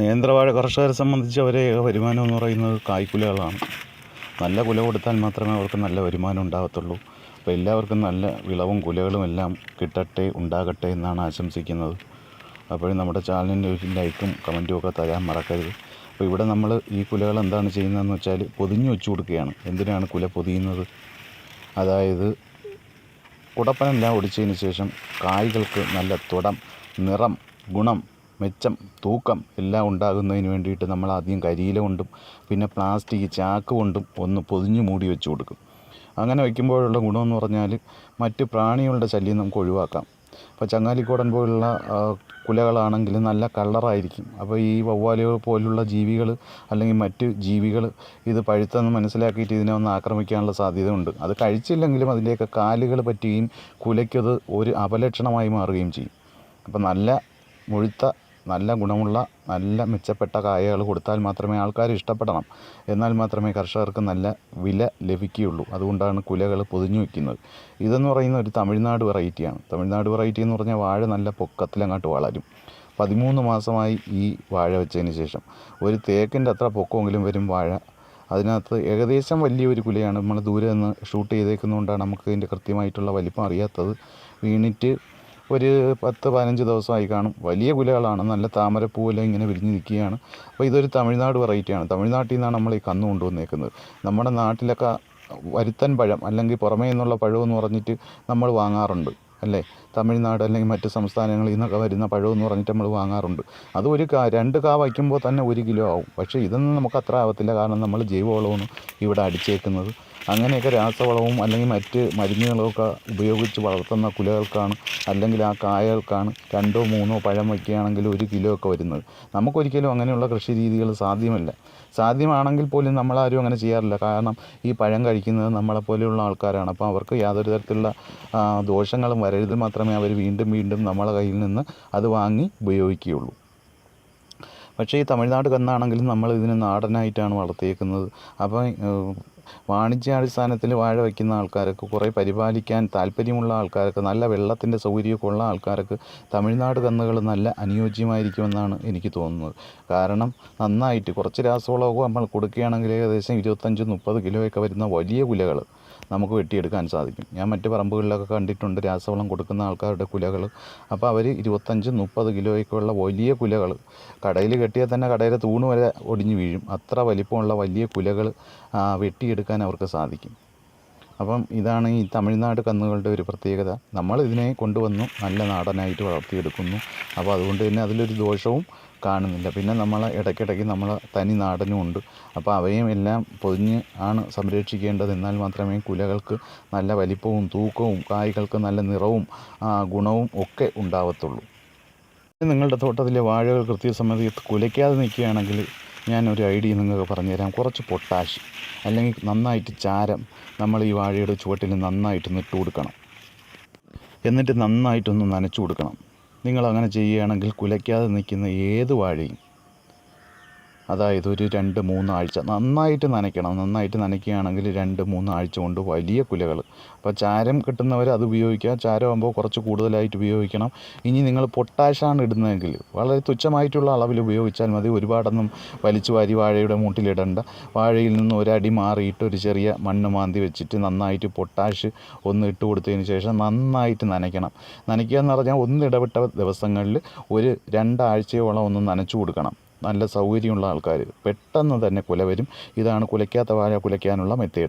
നേന്ത്രവാഴ കർഷകരെ സംബന്ധിച്ച് അവരെ വരുമാനം എന്ന് പറയുന്നത് കായ്ക്കുലകളാണ്. നല്ല കുല കൊടുത്താൽ മാത്രമേ അവർക്ക് നല്ല വരുമാനം ഉണ്ടാകത്തുള്ളൂ. അപ്പോൾ എല്ലാവർക്കും നല്ല വിളവും കുലകളും എല്ലാം കിട്ടട്ടെ ഉണ്ടാകട്ടെ എന്നാണ് ആശംസിക്കുന്നത്. അപ്പോഴും നമ്മുടെ ചാനലിന്റെ ഒരു ലൈക്കും കമന്റും ഒക്കെ തരാൻ മറക്കരുത്. അപ്പോൾ ഇവിടെ നമ്മൾ ഈ കുലകൾ എന്താണ് ചെയ്യുന്നതെന്ന് വെച്ചാൽ പൊതിഞ്ഞ് വെച്ച് കൊടുക്കുകയാണ്. എന്തിനാണ് കുല പൊതിയുന്നത്? അതായത് കുടപ്പനെല്ലാം ഒടിച്ചതിന് ശേഷം കായ്കൾക്ക് നല്ല തുടം നിറം ഗുണം മെച്ചം തൂക്കം എല്ലാം ഉണ്ടാകുന്നതിന് വേണ്ടിയിട്ട് നമ്മൾ ആദ്യം കരിയില കൊണ്ടും പിന്നെ പ്ലാസ്റ്റിക് ചാക്ക് കൊണ്ടും ഒന്ന് പൊതിഞ്ഞ് മൂടി വെച്ച് കൊടുക്കും. അങ്ങനെ വയ്ക്കുമ്പോഴുള്ള ഗുണമെന്ന് പറഞ്ഞാൽ മറ്റ് പ്രാണികളുടെ ശല്യം നമുക്ക് ഒഴിവാക്കാം. ഇപ്പോൾ ചങ്ങാലിക്കോടൻ പോലുള്ള കുലകളാണെങ്കിൽ നല്ല കളറായിരിക്കും. അപ്പോൾ ഈ വവ്വാലുകൾ പോലുള്ള ജീവികൾ അല്ലെങ്കിൽ മറ്റ് ജീവികൾ ഇത് പഴുത്തെന്ന് മനസ്സിലാക്കിയിട്ട് ഇതിനെ ഒന്ന് ആക്രമിക്കാനുള്ള സാധ്യതയുണ്ട്. അത് കഴിച്ചില്ലെങ്കിലും അതിന്റെയൊക്കെ കാലുകൾ പറ്റുകയും കുലയ്ക്കത് ഒരു അപലക്ഷണമായി മാറുകയും ചെയ്യും. അപ്പോൾ നല്ല മുഴുത്ത നല്ല ഗുണമുള്ള നല്ല മെച്ചപ്പെട്ട കായകൾ കൊടുത്താൽ മാത്രമേ ആൾക്കാർ ഇഷ്ടപ്പെടണം. എന്നാൽ മാത്രമേ കർഷകർക്ക് നല്ല വില ലഭിക്കുകയുള്ളൂ. അതുകൊണ്ടാണ് കുലകൾ പൊതിഞ്ഞു വയ്ക്കുന്നത്. ഇതെന്ന് പറയുന്ന ഒരു തമിഴ്നാട് വെറൈറ്റിയാണ്. തമിഴ്നാട് വെറൈറ്റി എന്ന് പറഞ്ഞാൽ വാഴ നല്ല പൊക്കത്തിലങ്ങോട്ട് വളരും. പതിമൂന്ന് മാസമായി ഈ വാഴ വെച്ചതിന് ശേഷം. ഒരു തേക്കിന്റെ അത്ര പൊക്കമെങ്കിലും വരും വാഴ. അതിനകത്ത് ഏകദേശം വലിയൊരു കുലയാണ്. നമ്മൾ ദൂരെ നിന്ന് ഷൂട്ട് ചെയ്തേക്കുന്നതുകൊണ്ടാണ് നമുക്ക് ഇതിന്റെ കൃത്യമായിട്ടുള്ള വലിപ്പം അറിയാത്തത്. വീണിട്ട് ഒരു പത്ത് പതിനഞ്ച് ദിവസമായി കാണും. വലിയ കുലകളാണ് നല്ല താമരപ്പൂവെല്ലാം ഇങ്ങനെ വിരിഞ്ഞ് നിൽക്കുകയാണ്. അപ്പോൾ ഇതൊരു തമിഴ്നാട് വെറൈറ്റിയാണ് തമിഴ്നാട്ടിൽ നിന്നാണ് നമ്മൾ ഈ കന്ന് കൊണ്ടുവന്നേക്കുന്നത്. നമ്മുടെ നാട്ടിലൊക്കെ വരുത്തൻ പഴം അല്ലെങ്കിൽ പുറമേ നിന്നുള്ള പഴമെന്ന് പറഞ്ഞിട്ട് നമ്മൾ വാങ്ങാറുണ്ട്. അല്ലേ? തമിഴ്നാട് അല്ലെങ്കിൽ മറ്റ് സംസ്ഥാനങ്ങളിൽ നിന്നൊക്കെ വരുന്ന പഴമെന്ന് പറഞ്ഞിട്ട് നമ്മൾ വാങ്ങാറുണ്ട്. അത് ഒരു കാ രണ്ട് കാ വയ്ക്കുമ്പോൾ തന്നെ ഒരു കിലോ ആവും. പക്ഷേ ഇതൊന്നും നമുക്ക് അത്ര ആവത്തില്ല. കാരണം നമ്മൾ ജൈവവളമാണ് ഇവിടെ അടിച്ചേക്കുന്നത്. അങ്ങനെയൊക്കെ രാസവളവും അല്ലെങ്കിൽ മറ്റ് മരുന്നുകളൊക്കെ ഉപയോഗിച്ച് വളർത്തുന്ന കുലകൾക്കാണ് അല്ലെങ്കിൽ ആ കായകൾക്കാണ് രണ്ടോ മൂന്നോ പഴം വയ്ക്കുകയാണെങ്കിൽ ഒരു കിലോ ഒക്കെ വരുന്നത്. നമുക്കൊരിക്കലും അങ്ങനെയുള്ള കൃഷി രീതികൾ സാധ്യമല്ല. സാധ്യമാണെങ്കിൽ പോലും നമ്മളാരും അങ്ങനെ ചെയ്യാറില്ല. കാരണം ഈ പഴം കഴിക്കുന്നത് നമ്മളെപ്പോലെയുള്ള ആൾക്കാരാണ്. അപ്പോൾ അവർക്ക് യാതൊരു തരത്തിലുള്ള ദോഷങ്ങളും വരരുത് മാത്രമേ അവർ വീണ്ടും വീണ്ടും നമ്മളെ കയ്യിൽ നിന്ന് അത് വാങ്ങി ഉപയോഗിക്കുകയുള്ളൂ. പക്ഷേ ഈ തമിഴ്നാട് കന്നാണെങ്കിലും നമ്മൾ ഇതിനെ നാടനായിട്ടാണ് വളർത്തിയേക്കുന്നത്. അപ്പോൾ ഏഹ്, വാണിജ്യാടിസ്ഥാനത്തിൽ വാഴ വയ്ക്കുന്ന ആൾക്കാർക്ക് കുറേ പരിപാലിക്കാൻ താല്പര്യമുള്ള ആൾക്കാർക്ക് നല്ല വെള്ളത്തിന്റെ സൗകര്യമൊക്കെ ഉള്ള ആൾക്കാർക്ക് തമിഴ്നാട് കന്നുകൾ നല്ല അനുയോജ്യമായിരിക്കുമെന്നാണ് എനിക്ക് തോന്നുന്നത്. കാരണം നന്നായിട്ട് കുറച്ച് രാസവളമൊക്കെ നമ്മൾ കൊടുക്കുകയാണെങ്കിൽ ഏകദേശം ഇരുപത്തഞ്ച് മുപ്പത് കിലോയൊക്കെ വരുന്ന വലിയ കുലകൾ നമുക്ക് വെട്ടിയെടുക്കാൻ സാധിക്കും. ഞാൻ മറ്റ് പറമ്പുകളിലൊക്കെ കണ്ടിട്ടുണ്ട് രാസവളം കൊടുക്കുന്ന ആൾക്കാരുടെ കുലകൾ അപ്പോൾ അവർ ഇരുപത്തഞ്ച് മുപ്പത് കിലോയ്ക്കുള്ള വലിയ കുലകൾ കടയിൽ കെട്ടിയാൽ തന്നെ കടയിലെ തൂണ് വരെ ഒടിഞ്ഞു വീഴും. അത്ര വലിപ്പമുള്ള വലിയ കുലകൾ വെട്ടിയെടുക്കാൻ അവർക്ക് സാധിക്കും. അപ്പം ഇതാണ് ഈ തമിഴ്നാട് കന്നുകളുടെ ഒരു പ്രത്യേകത. നമ്മൾ ഇതിനെ കൊണ്ടുവന്നു നല്ല നാടനായിട്ട് വളർത്തിയെടുക്കുന്നു. അപ്പോൾ അതുകൊണ്ട് തന്നെ അതിലൊരു ദോഷവും കാണുന്നില്ല. പിന്നെ നമ്മൾ ഇടയ്ക്കിടയ്ക്ക് നമ്മൾ തനി നാടനും ഉണ്ട് അപ്പോൾ അവയും എല്ലാം പൊതിഞ്ഞ് ആണ് സംരക്ഷിക്കേണ്ടത്. എന്നാൽ മാത്രമേ കുലകൾക്ക് നല്ല വലിപ്പവും തൂക്കവും കായ്കൾക്ക് നല്ല നിറവും ഗുണവും ഒക്കെ ഉണ്ടാവത്തുള്ളൂ. നിങ്ങളുടെ തോട്ടത്തിലെ വാഴകൾ കൃത്യസമയത്ത് കുലയ്ക്കാതെ നിൽക്കുകയാണെങ്കിൽ ഞാൻ ഒരു ഐഡിയ നിങ്ങൾക്ക് പറഞ്ഞു തരാം കുറച്ച് പൊട്ടാഷ് അല്ലെങ്കിൽ നന്നായിട്ട് ചാരം നമ്മൾ ഈ വാഴയുടെ ചുവട്ടിൽ നന്നായിട്ട് ഇട്ട് കൊടുക്കണം. എന്നിട്ട് നന്നായിട്ടൊന്ന് നനച്ചു കൊടുക്കണം. നിങ്ങൾ അങ്ങനെ ചെയ്യുകയാണെങ്കിൽ കുലയ്ക്കാതെ നിൽക്കുന്ന ഏത് വാഴയും അതായത് ഒരു രണ്ട് മൂന്നാഴ്ച നന്നായിട്ട് നനയ്ക്കണം. നന്നായിട്ട് നനയ്ക്കുകയാണെങ്കിൽ രണ്ട് മൂന്നാഴ്ച കൊണ്ട് വലിയ കുലകൾ. അപ്പോൾ ചാരം കിട്ടുന്നവർ അത് ഉപയോഗിക്കുക. ചാരമാകുമ്പോൾ കുറച്ച് കൂടുതലായിട്ട് ഉപയോഗിക്കണം. ഇനി നിങ്ങൾ പൊട്ടാഷാണ് ഇടുന്നതെങ്കിൽ വളരെ തുച്ഛമായിട്ടുള്ള അളവിൽ ഉപയോഗിച്ചാൽ മതി. ഒരുപാടൊന്നും വലിച്ചു വാരി വാഴയുടെ മൂട്ടിലിടണ്ട. വാഴയിൽ നിന്ന് ഒരടി മാറിയിട്ട് ഒരു ചെറിയ മണ്ണ് മാന്തി വെച്ചിട്ട് നന്നായിട്ട് പൊട്ടാഷ് ഒന്ന് ഇട്ട് കൊടുത്തതിന് ശേഷം നന്നായിട്ട് നനയ്ക്കണം. നനയ്ക്കുക എന്ന് പറഞ്ഞാൽ ഒന്നിടവിട്ട ദിവസങ്ങളിൽ ഒരു രണ്ടാഴ്ചയോളം ഒന്ന് നനച്ചു കൊടുക്കണം. നല്ല സൗകര്യമുള്ള ആൾക്കാർ പെട്ടെന്ന് തന്നെ കുല വരും. ഇതാണ് കുലയ്ക്കാത്ത വാഴ കുലയ്ക്കാനുള്ള മെത്തേഡ്.